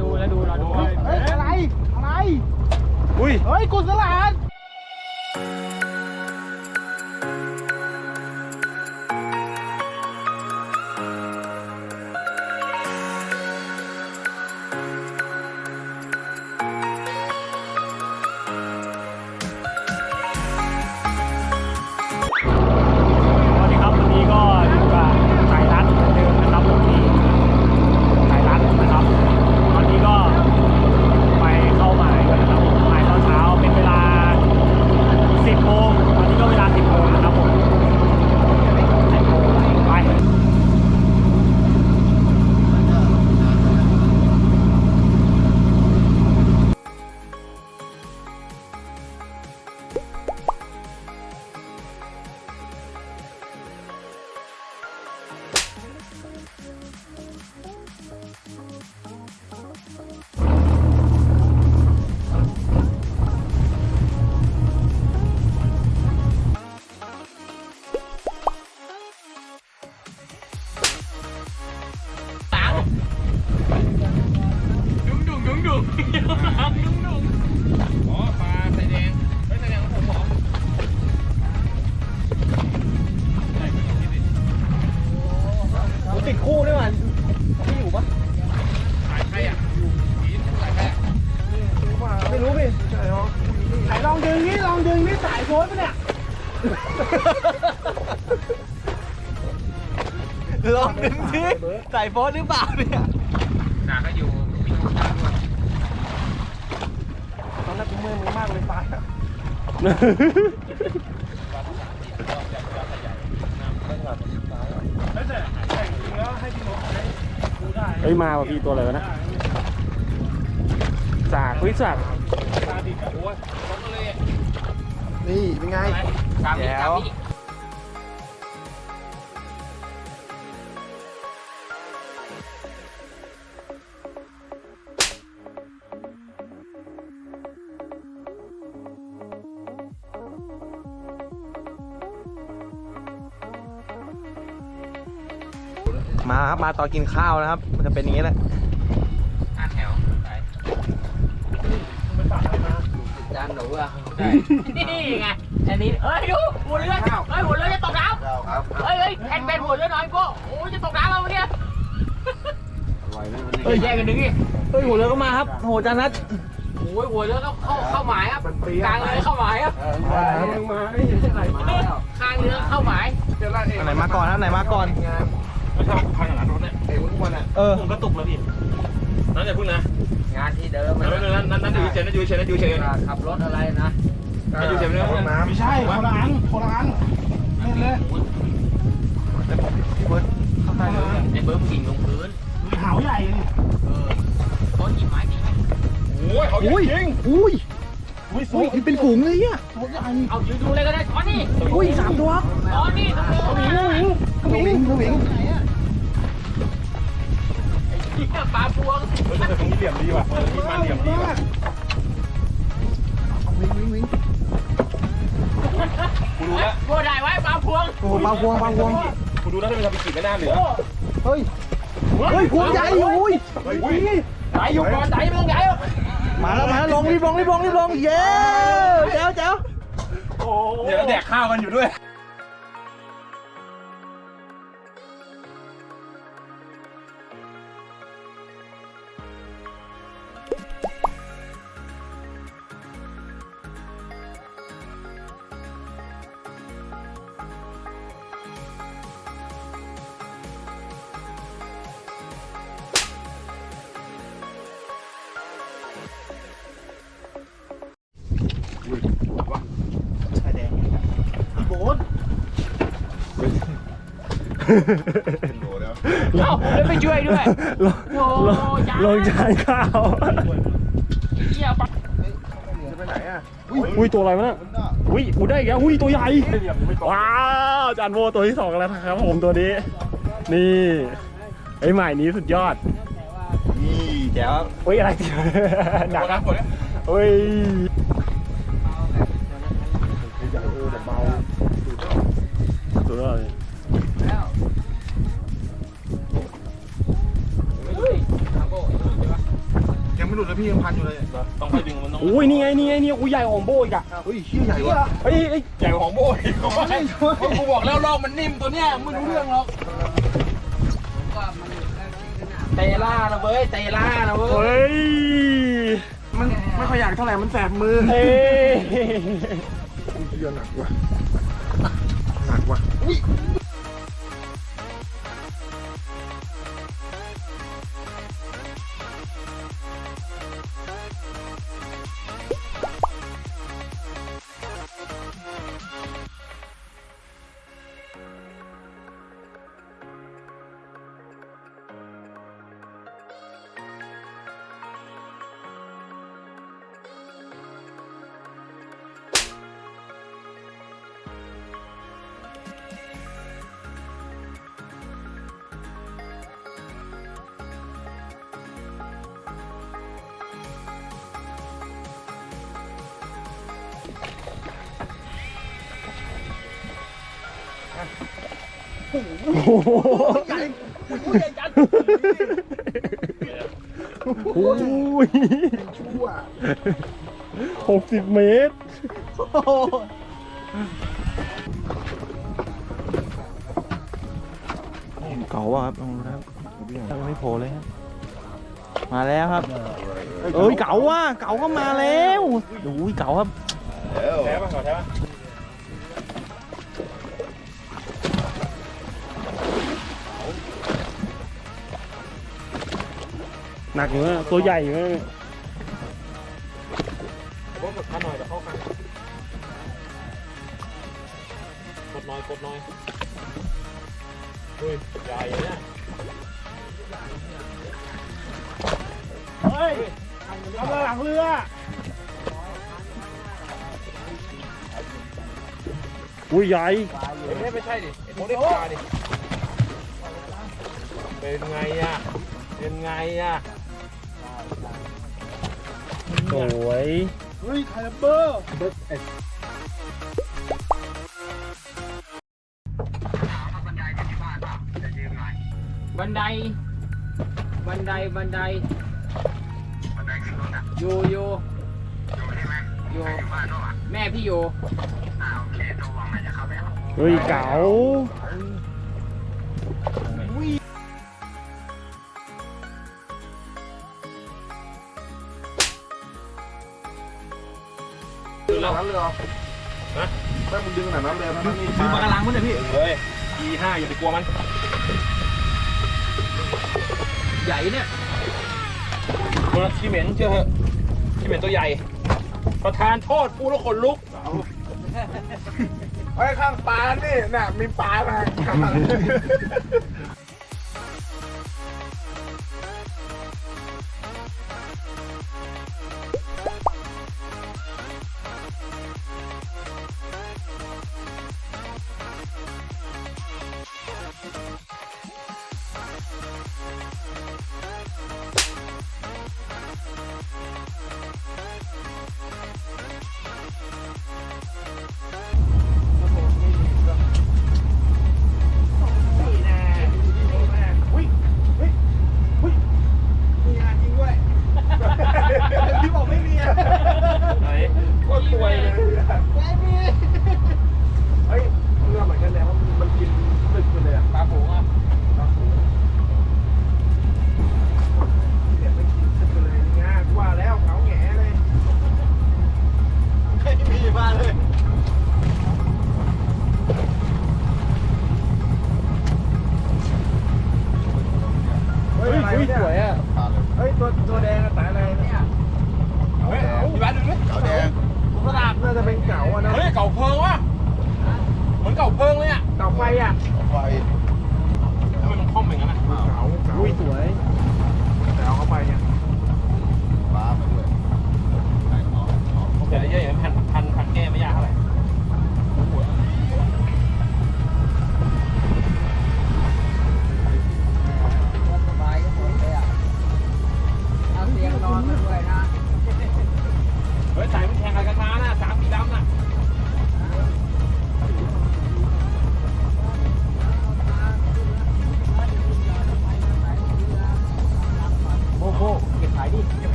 ดูแล้วดูเราดู เฮ้ยอะไร อะไร อุ้ย เฮ้ยกุศลาน ส่โฟนหรือเปล่าเนี่ยหนาก็อยู่มีน้องชาด้วยตอนแรกกูเมื่อยมือมากเลยตายอะแล้วแต่แต่จริงๆแล้วให้พี่นกใช้ดูได้เฮ้ยมาว่ะพี่ตัวอะไรวะนะจากเฮ้ยจากตาดีกับโอ้ยนี่เป็นไงสามวิสามวิ มาครับมาตอนกินข้าวนะครับ มันจะเป็นอย่างนี้แหละห้าแถวไปมันฝากอะไรมาจานหนูอะนี่ไง อันนี้ เอ้ยดูหัวเรือเฮ้ยหัวเรือจะตกน้ำเฮ้ยเฮ้ยแทนเป็นหัวเรือหน่อยโก้โอ้ยจะตกน้ำแล้วเนี่ยเฮ้ยแยกกันดึงดิเฮ้ยหัวเรือก็มาครับโหจานัทโอ้ยหัวเรือต้องเข้าเข้าหมายครับกลางเรือเข้าหมายครับยังมาไม่เห็นอะไรมาข้างเรือเข้าหมายอันไหนมาก่อนครับไหนมาก่อน ไม่ใช่พังหลังรถเนี่ยเออผมกระตุกแล้วพี่นั่นอย่าพึ่งนะงานที่เดิมนั่นนั่นนั่นนั่นอยู่เฉยนั่นอยู่เฉยนั่นอยู่เฉยนั่นขับรถอะไรนะอยู่เฉยนั่นไม่ใช่คนละอันคนละอันเล่นเลยไอ้เบิร์มกิ่งลงพื้นมีหาวใหญ่นี่เออต้นหยิบไม้ดีไหมโอ้ยเขาอุ้ยจริงอุ้ยอุ้ยสวอุ้ยยเป็นฝูงเลยอะตัวใหญ่เอายืนดูเลยก็ได้ตอนนี้อุ้ยสามตัวตอนนี้ตรงนี้กระวิงกระวิงปลาพวงเฮ้ยแต่ตรงนี้เหลี่ยมดีว่ะที่มาเหลี่ยมดีว่ะวิ่งวิ่งวิ่งกูดูแล้วพวกได้ไว้ปลาพวงโอ้ปลาพวงปลาพวงกูดูแล้วทำไมทำไปขีดไม่น่าเหลือเฮ้ยเฮ้ยพวงใหญ่อยเฮ้ยอุ้ยไหนอยู่ก่อนไหนไม่ต้องไหนหรอกมาแล้วมาแล้วลงรีบลงรีบลงรีบลงเย้แจ๋วแจ๋วเดี๋ยวแดกข้าวกันอยู่ด้วย เอ้าแล้วไปช่วยด้วยลงโอ้ลงจ้าลงจานข้าวเหี้ยปลาอุ้ยตัวอะไรวะเนี่ยอุ้ยอูได้อีกแล้วอุ้ยตัวใหญ่ว้าวจานโวตัวที่สองแล้วนะครับผมตัวนี้ นี่ไอ้ใหม่นี้สุดยอดนี่แจ๋วอุ้ยอะไรหนักครับอุ้ยตัวอะไรเฮ้ยปลาโบ้ใช่ป หลุดเลยพี่ยังพันอยู่เลยต้องค่อยดึงมันต้องอุ้ยนี่ไงนี่ไงนี่กูใหญ่ของโบอีกอะเฮ้ยเชี่ยใหญ่ว่ะเฮ้ยเฮ้ยใหญ่กว่าของโบ้อีกเขาว่ากูบอกแล้วลอกมันนิ่มตัวเนี้ยไม่รู้เรื่องหรอกเตล่านะเว้ยเตล่านะเว้ยเฮ้ยมันไม่ค่อยอยากเท่าไหร่มันแสบมือเอ้ยเชี่ยหนักว่ะหนักว่ะ โอ้โหโอ้ยชั่วหกสิบเมตร เก่าอะครับลองดูนะครับยังไม่โผล่เลยครับมาแล้วครับ เอ้ยเก่าว่ะเก่าก็มาแล้วดูเก่าครับ แท้ป่ะขอแท้ป่ะ หนักอยู่นะตัวใหญ่อยู่นะโบ้กดขาหน่อยเดี๋ยวเข้ากันกดหน่อยกดหน่อยเฮ้ยใหญ่เนี่ยเฮ้ยทำหลังเรืออุ้ยใหญ่ไม่ไม่ใช่ดิไอ้โบ้ได้ปลาดิเป็นไงอะเป็นไงอะส วย เฮ้ยไคลเบอร์บันได บันได บันไดอยู่อยู่อยู่แม่พี่อยู่เฮ้ยเก๋า ดึงขนาดนั้นเลยเหรอฮะถ้ามึงดึงขนาดนั้นเลยมันมีดึงปากกาลังมั้งเนี่ยพี่ เฮ้ย E5 อย่าไปกลัวมัน ใหญ่เนี่ยคนละขี้เหม็นเชื่อเถอะขี้เหม็นตัวใหญ่ ประธานโทษปูแล้วขนลุก ไอ้ข้างปลานี่น่ะมีปลามา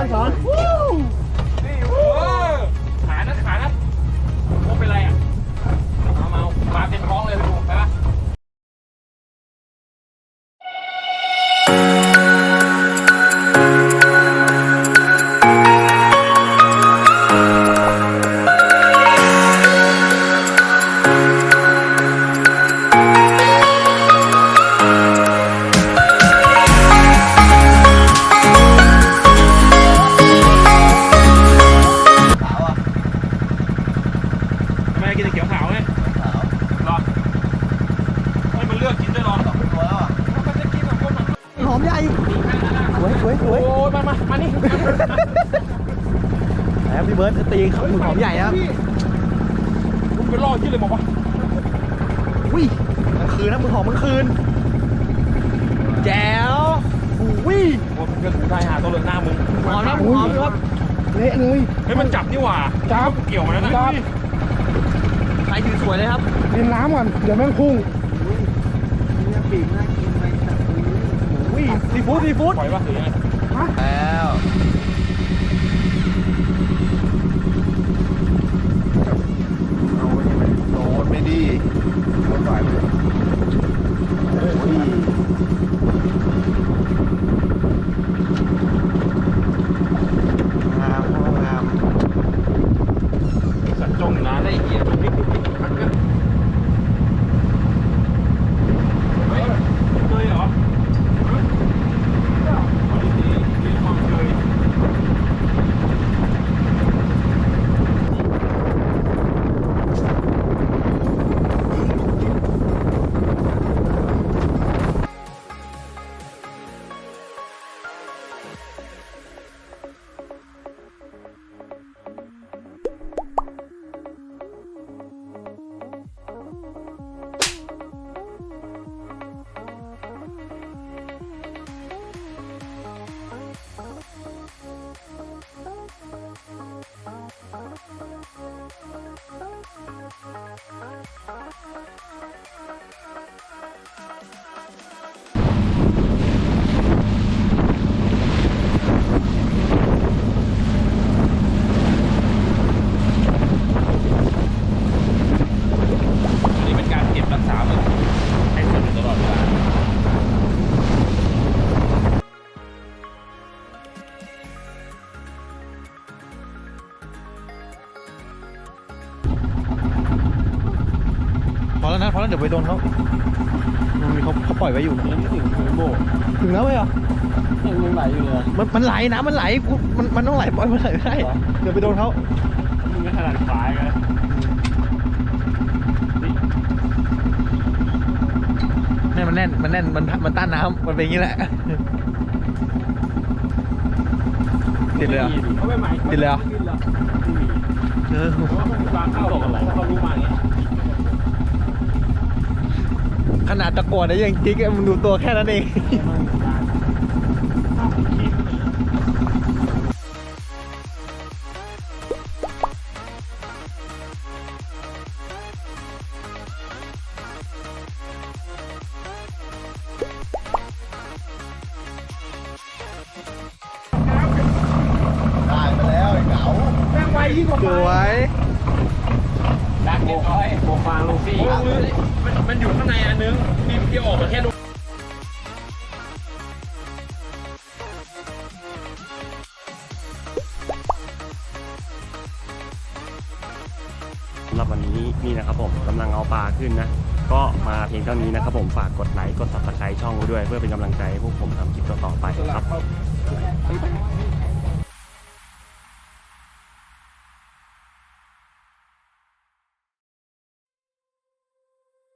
พี่ สวยสวยสวย โอ้ยมามามานี่ แล้วพี่เบิร์ดตีหมึกหอมใหญ่ครับมึงไปล่อที่เลยบอกว่าอุ้ยมันคืนนะมึงหอมมันคืน แจ๋วอุ้ยโอ้ยมึงก็ถูกได้หาตัวเลือกหน้ามึงหอมนะหอมครับเละเลยเฮ้ยมันจับนี่หว่าจับเกี่ยวมาแล้วนะใครถือสวยเลยครับกินน้ำก่อนเดี๋ยวแม่งพุ่งอุ้ย ซีฟู้ดซีฟู้ดปล่อยป่ะหรือยังไงแล้ว แล้วนะพอแล้วเดี๋ยวไปโดนเขามันมีเขาเขาปล่อยไว้อยู่นะถึงแล้วไหมเหรอยังไหลอยู่เลยมันมันไหลนะมันไหลกูมันมันต้องไหลปล่อยมันไหลไม่ได้เดี๋ยวไปโดนเขามึงก็ขนาดขายกันแน่นมันแน่นมันแน่นมันมันต้านน้ำมันเป็นอย่างนี้แหละติดเลยเหรอเขาไปใหม่ติดเลยเหรอเออเพราะว่ามันวางเข้าอะไรถ้าเขารู้มาอย่างเงี้ย ขนาดตะโกนนะยังจิกมันดูตัวแค่นั้นเอง ผมกำลังเอาปลาขึ้นนะ ก็มาเพียงเท่านี้นะครับผมฝากกดไลค์กดซับสไครต์ช่องด้วย เพื่อเป็นกำลังใจให้พวกผมทำคลิปต่อๆไปครับ